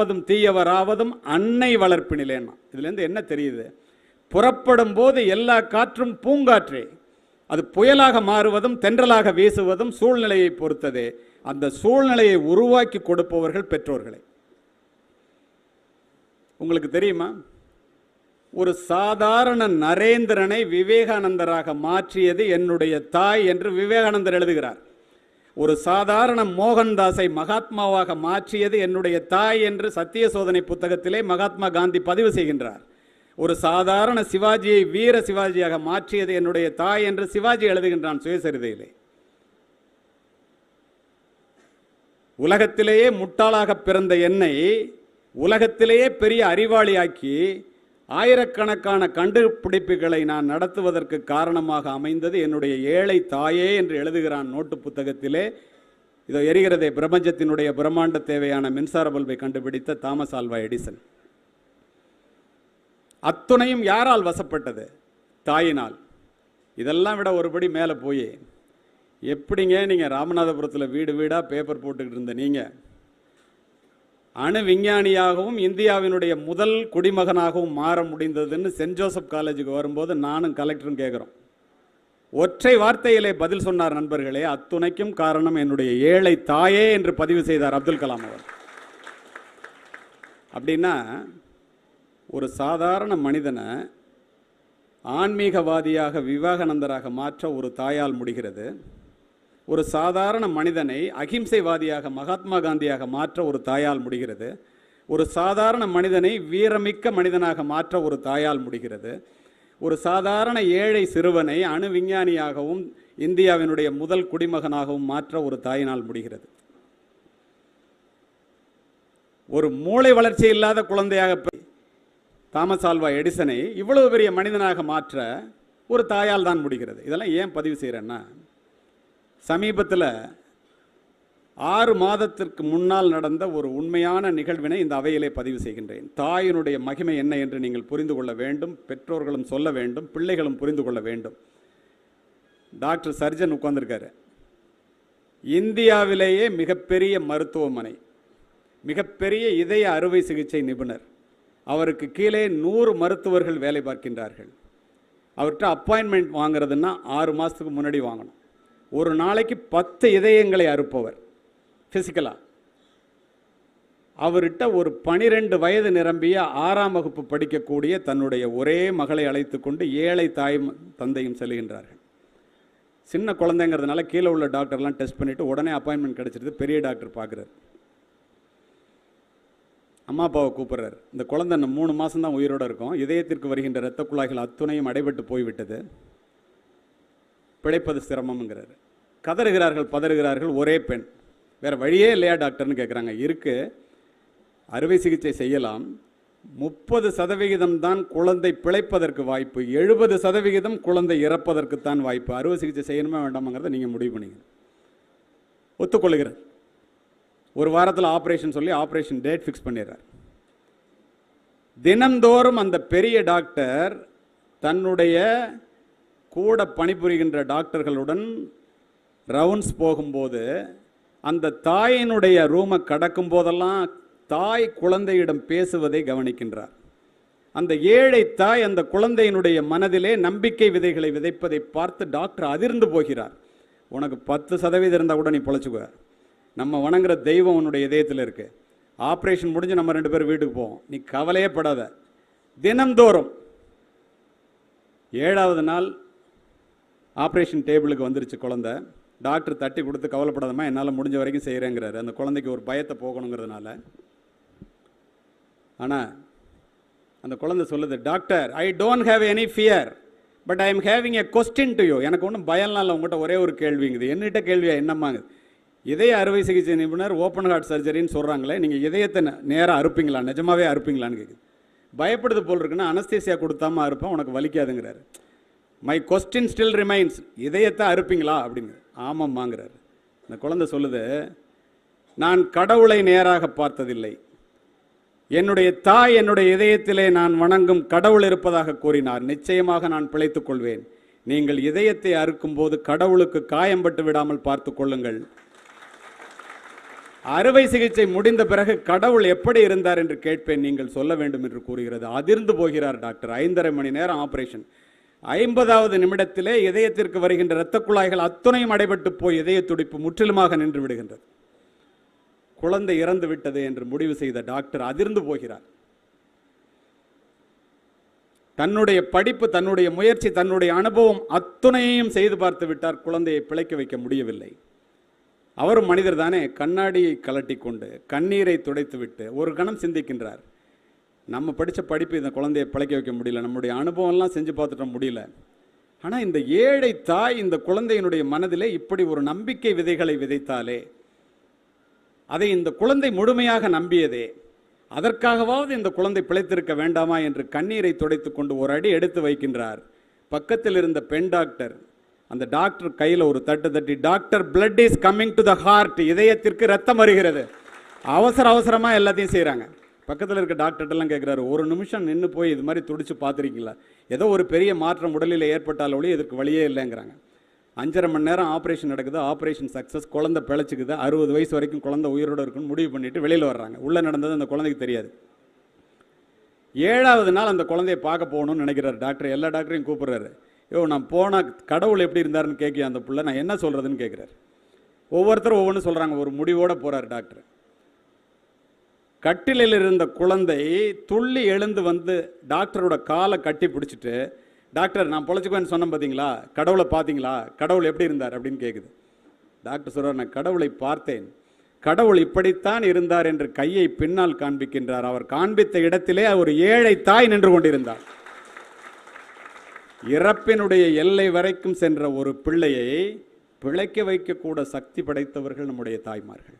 வளர்ப்பதும் தீயவராவதும் அன்னை வளர்ப்பினிலேன்னா இதுலேருந்து என்ன தெரியுது? புறப்படும் போது எல்லா காற்றும் பூங்காற்றே. அது புயலாக மாறுவதும் தென்றலாக வீசுவதும் சூழ்நிலையை பொறுத்ததே. அந்த சூழ்நிலையை உருவாக்கி கொடுப்பவர்கள் பெற்றோர்களே. உங்களுக்கு தெரியுமா? ஒரு சாதாரண நரேந்திரனை விவேகானந்தராக மாற்றியது என்னுடைய தாய் என்று விவேகானந்தர் எழுதுகிறார். ஒரு சாதாரண மோகன்தாஸை மகாத்மாவாக மாற்றியது என்னுடைய தாய் என்று சத்திய சோதனை புத்தகத்திலே மகாத்மா காந்தி பதிவு செய்கின்றார். ஒரு சாதாரண சிவாஜியை வீர சிவாஜியாக மாற்றியது என்னுடைய தாய் என்று சிவாஜி எழுதுகின்றான் சுயசரிதையிலே. உலகத்திலேயே முட்டாளாக பிறந்த என்னை உலகத்திலேயே பெரிய அறிவாளியாக்கி ஆயிரக்கணக்கான கண்டுபிடிப்புகளை நான் நடத்துவதற்கு காரணமாக அமைந்தது என்னுடைய ஏழை தாயே என்று எழுதுகிறான் நோட்டு புத்தகத்திலே. இதோ எரிகிறதே பிரபஞ்சத்தினுடைய பிரம்மாண்ட தேவையான மின்சார பல்பை கண்டுபிடித்த தாமஸ் ஆல்வா எடிசன். அத்துணையும் யாரால் வசப்பட்டது? தாயினால். இதெல்லாம் விட ஒருபடி மேலே போய். எப்படிங்க நீங்கள் ராமநாதபுரத்தில் வீடு வீடாக பேப்பர் போட்டுக்கிட்டு இருந்த நீங்கள் அணு விஞ்ஞானியாகவும் இந்தியாவினுடைய முதல் குடிமகனாகவும் மாற முடிந்ததுன்னு சென்ட் ஜோசப் காலேஜுக்கு வரும்போது நானும் கலெக்டரும் கேட்குறோம் ஒற்றை வார்த்தையிலே பதில் சொன்னார் நண்பர்களே அத்துணைக்கும் காரணம் என்னுடைய ஏழை தாயே என்று பதிவு செய்தார் அப்துல் கலாம் அவர். அப்படின்னா ஒரு சாதாரண மனிதனை ஆன்மீகவாதியாக விவேகானந்தராக மாற்ற ஒரு தாயால் முடிகிறது. ஒரு சாதாரண மனிதனை அகிம்சைவாதியாக மகாத்மா காந்தியாக மாற்ற ஒரு தாயால் முடிகிறது. ஒரு சாதாரண மனிதனை வீரமிக்க மனிதனாக மாற்ற ஒரு தாயால் முடிகிறது. ஒரு சாதாரண ஏழை சிறுவனை அணு விஞ்ஞானியாகவும் இந்தியாவினுடைய முதல் குடிமகனாகவும் மாற்ற ஒரு தாயினால் முடிகிறது. ஒரு மூளை வளர்ச்சி இல்லாத குழந்தையாக தாமஸ் ஆல்வா எடிசனை இவ்வளவு பெரிய மனிதனாக மாற்ற ஒரு தாயால் தான் முடிகிறது. இதெல்லாம் ஏன் பதிவு செய்கிறேன்னா சமீபத்தில் ஆறு மாதத்திற்கு முன்னால் நடந்த ஒரு உண்மையான நிகழ்வினை இந்த அவையிலே பதிவு செய்கின்றேன். தாயினுடைய மகிமை என்ன என்று நீங்கள் புரிந்து கொள்ள வேண்டும் பெற்றோர்களும் சொல்ல வேண்டும் பிள்ளைகளும் புரிந்து கொள்ள வேண்டும். டாக்டர் சர்ஜன் உட்கார்ந்துருக்காரு. இந்தியாவிலேயே மிகப்பெரிய மருத்துவமனை மிகப்பெரிய இதய அறுவை சிகிச்சை நிபுணர். அவருக்கு கீழே நூறு மருத்துவர்கள் வேலை பார்க்கின்றார்கள். அவர்கிட்ட அப்பாயின்மெண்ட் வாங்குறதுன்னா ஆறு மாதத்துக்கு முன்னாடி வாங்கணும். ஒரு நாளைக்கு பத்து இதயங்களை அறுப்பவர் ஃபிசிக்கலாக அவர்கிட்ட ஒரு பனிரெண்டு வயது நிரம்பிய ஆறாம் வகுப்பு படிக்கக்கூடிய தன்னுடைய ஒரே மகளை அழைத்து கொண்டு ஏழை தாயும் தந்தையும் செல்கின்றார்கள். சின்ன குழந்தைங்கிறதுனால கீழே உள்ள டாக்டர்லாம் டெஸ்ட் பண்ணிவிட்டு உடனே அப்பாயின்மெண்ட் கிடச்சிருது பெரிய டாக்டர் பார்க்குறாரு. அம்மா அப்பாவை கூப்பிட்றாரு. இந்த குழந்தை மூணு மாதம் தான் உயிரோடு இருக்கும். இதயத்திற்கு வருகின்ற இரத்த குழாய்கள் அத்துணையும் அடைபட்டு போய்விட்டது. பிழைப்பது சிரமம்ங்கிறாரு. கதறுகிறார்கள் பதறுகிறார்கள் ஒரே பெண். வேறு வழியே இல்லையா டாக்டர்னு கேட்குறாங்க இருக்கு. அறுவை சிகிச்சை செய்யலாம். முப்பது சதவிகிதம் தான் குழந்தை பிழைப்பதற்கு வாய்ப்பு. எழுபது சதவிகிதம் குழந்தை இறப்பதற்கு தான் வாய்ப்பு. அறுவை சிகிச்சை செய்யணுமா வேண்டாமாங்கிறத நீங்கள் முடிவு பண்ணிங்க ஒத்துக்கொள்கிறேன் ஒரு வாரத்தில் ஆப்ரேஷன் சொல்லி ஆப்ரேஷன் டேட் ஃபிக்ஸ் பண்ணிடுறார். தினந்தோறும் அந்த பெரிய டாக்டர் தன்னுடைய கூட பணிபுரிகின்ற டாக்டர்களுடன் ரவுண்ட்ஸ் போகும்போது அந்த தாயினுடைய ரூமை கடக்கும் போதெல்லாம் தாய் குழந்தையிடம் பேசுவதை கவனிக்கின்றார். அந்த ஏழை தாய் அந்த குழந்தையினுடைய மனதிலே நம்பிக்கை விதைகளை விதைப்பதை பார்த்து டாக்டர் அதிர்ந்து போகிறார். உனக்கு பத்து சதவீதம் இருந்தால் கூட நீ பொழைச்சிக்குவ நம்ம வணங்குற தெய்வம் உன்னுடைய இதயத்தில் இருக்கு. ஆப்ரேஷன் முடிஞ்சு நம்ம ரெண்டு பேரும் வீட்டுக்கு போவோம். நீ கவலையே படாத. தினந்தோறும் ஏழாவது நாள் ஆப்ரேஷன் டேபிளுக்கு வந்துருச்சு குழந்தை. டாக்டர் தட்டி கொடுத்து கவலைப்படாதம்மா என்னால் முடிஞ்ச வரைக்கும் செய்கிறேங்கிறாரு அந்த குழந்தைக்கு ஒரு பயத்தை போகணுங்கிறதுனால. ஆனால் அந்த குழந்தை சொல்லுது doctor I don't have any fear but I am having a question to you எனக்கு ஒன்றும் பயம்லாம் இல்லை உங்கள்கிட்ட ஒரே ஒரு கேள்விங்குது. என்னிட்ட கேள்வியா என்னம்மாங்க இதய அறுவை சிகிச்சை நிபுணர் ஓப்பன் ஹார்ட் சர்ஜரின்னு சொல்கிறாங்களே நீங்கள் இதயத்தை நேராக அறுப்பீங்களா? நிஜமாவே அறுப்பீங்களான்னு கேட்குது பயப்படுது போல் இருக்குன்னா அனஸ்தேசியா கொடுத்தாம அறுப்பேன் உனக்கு வலிக்காதுங்கிறாரு. மை கொஸ்டின் ஸ்டில் ரிமைன்ஸ் இதயத்தை அறுப்பீங்களா? அப்படின்னு. ஆமாம்மாங்கிறாரு. இந்த குழந்தை சொல்லுது நான் கடவுளை நேராக பார்த்ததில்லை. என்னுடைய தாய் என்னுடைய இதயத்திலே நான் வணங்கும் கடவுள் இருப்பதாக கூறினார். நிச்சயமாக நான் பிழைத்துக் கொள்வேன். நீங்கள் இதயத்தை அறுக்கும் போது கடவுளுக்கு காயம்பட்டு விடாமல் பார்த்து கொள்ளுங்கள். அறுவை சிகிச்சை முடிந்த பிறகு கடவுள் எப்படி இருந்தார் என்று கேட்பேன். நீங்கள் சொல்ல வேண்டும் என்று கூறுகிறது. அதிர்ந்து போகிறார் டாக்டர். ஐந்தரை மணி நேரம் ஆபரேஷன். ஐம்பதாவது நிமிடத்திலே இதயத்திற்கு வருகின்ற இரத்த குழாய்கள் அத்துணையும் அடைபட்டு போய் இதய துடிப்பு முற்றிலுமாக நின்று விடுகின்றது. குழந்தை இறந்து விட்டது என்று முடிவு செய்த டாக்டர் அதிர்ந்து போகிறார். தன்னுடைய படிப்பு தன்னுடைய முயற்சி தன்னுடைய அனுபவம் அத்துணையையும் செய்து பார்த்து விட்டார். குழந்தையை பிழைக்க வைக்க முடியவில்லை. அவரும் மனிதர் தானே. கண்ணாடியை கலட்டி கொண்டு கண்ணீரை துடைத்துவிட்டு ஒரு கணம் சிந்திக்கின்றார். நம்ம படித்த படிப்பு இந்த குழந்தையை பிழைக்க வைக்க முடியல. நம்முடைய அனுபவம்லாம் செஞ்சு பார்த்துட்ட முடியல. ஆனால் இந்த ஏழை தாய் இந்த குழந்தையினுடைய மனதிலே இப்படி ஒரு நம்பிக்கை விதைகளை விதைத்தாலே அதை இந்த குழந்தை முழுமையாக நம்பியதே அதற்காகவாவது இந்த குழந்தை பிழைத்திருக்க வேண்டாமா என்று கண்ணீரை துடைத்து கொண்டு ஒரு அடி எடுத்து வைக்கின்றார். பக்கத்தில் இருந்த பெண் டாக்டர் அந்த டாக்டர் கையில் ஒரு தட்டு தட்டி doctor blood is coming to the heart இதயத்திற்கு ரத்தம் வருகிறது. அவசர அவசரமாக எல்லாத்தையும் செய்கிறாங்க பக்கத்தில் இருக்க டாக்டர்கிட்டலாம் கேட்குறாரு ஒரு நிமிஷம் நின்று போய் இது மாதிரி துடிச்சு பார்த்துருக்கீங்களா ஏதோ ஒரு பெரிய மாற்றம் உடலில் ஏற்பட்டால் ஒளி இதற்கு வழியே இல்லைங்கிறாங்க. அஞ்சரை மணி நேரம் ஆப்ரேஷன் நடக்குது ஆப்ரேஷன் சக்ஸஸ் குழந்தை பிழைச்சிக்குது அறுபது வயசு வரைக்கும் குழந்தை உயிரோடு இருக்குன்னு முடிவு பண்ணிட்டு வெளியில் வர்றாங்க. உள்ளே நடந்தது அந்த குழந்தைக்கு தெரியாது. ஏழாவது நாள் அந்த குழந்தைய பார்க்க போகணும்னு நினைக்கிறார் டாக்டர். எல்லா டாக்டரையும் கூப்பிட்றாரு. ஐயோ நான் போனால் கடவுள் எப்படி இருந்தாருன்னு கேட்க அந்த பிள்ளை? நான் என்ன சொல்கிறதுன்னு கேட்குறாரு. ஒவ்வொருத்தரும் ஒவ்வொன்றும் சொல்கிறாங்க ஒரு முடிவோடு போகிறார் டாக்டர். கட்டிலில் இருந்த குழந்தை துள்ளி எழுந்து வந்து டாக்டரோட காலை கட்டி பிடிச்சிட்டு டாக்டர் நான் பொழைச்சிக்குவேன்னு சொன்னேன் பார்த்தீங்களா கடவுளை பார்த்தீங்களா கடவுள் எப்படி இருந்தார்? அப்படின்னு கேட்குது டாக்டர் சொல்கிறார் நான் கடவுளை பார்த்தேன். கடவுள் இப்படித்தான் இருந்தார் என்று கையை பின்னால் காண்பிக்கின்றார். அவர் காண்பித்த இடத்திலே ஒரு ஏழை தாய் நின்று கொண்டிருந்தார். இறப்பினுடைய எல்லை வரைக்கும் சென்ற ஒரு பிள்ளையை பிழைக்க வைக்கக்கூட சக்தி படைத்தவர்கள் நம்முடைய தாய்மார்கள்.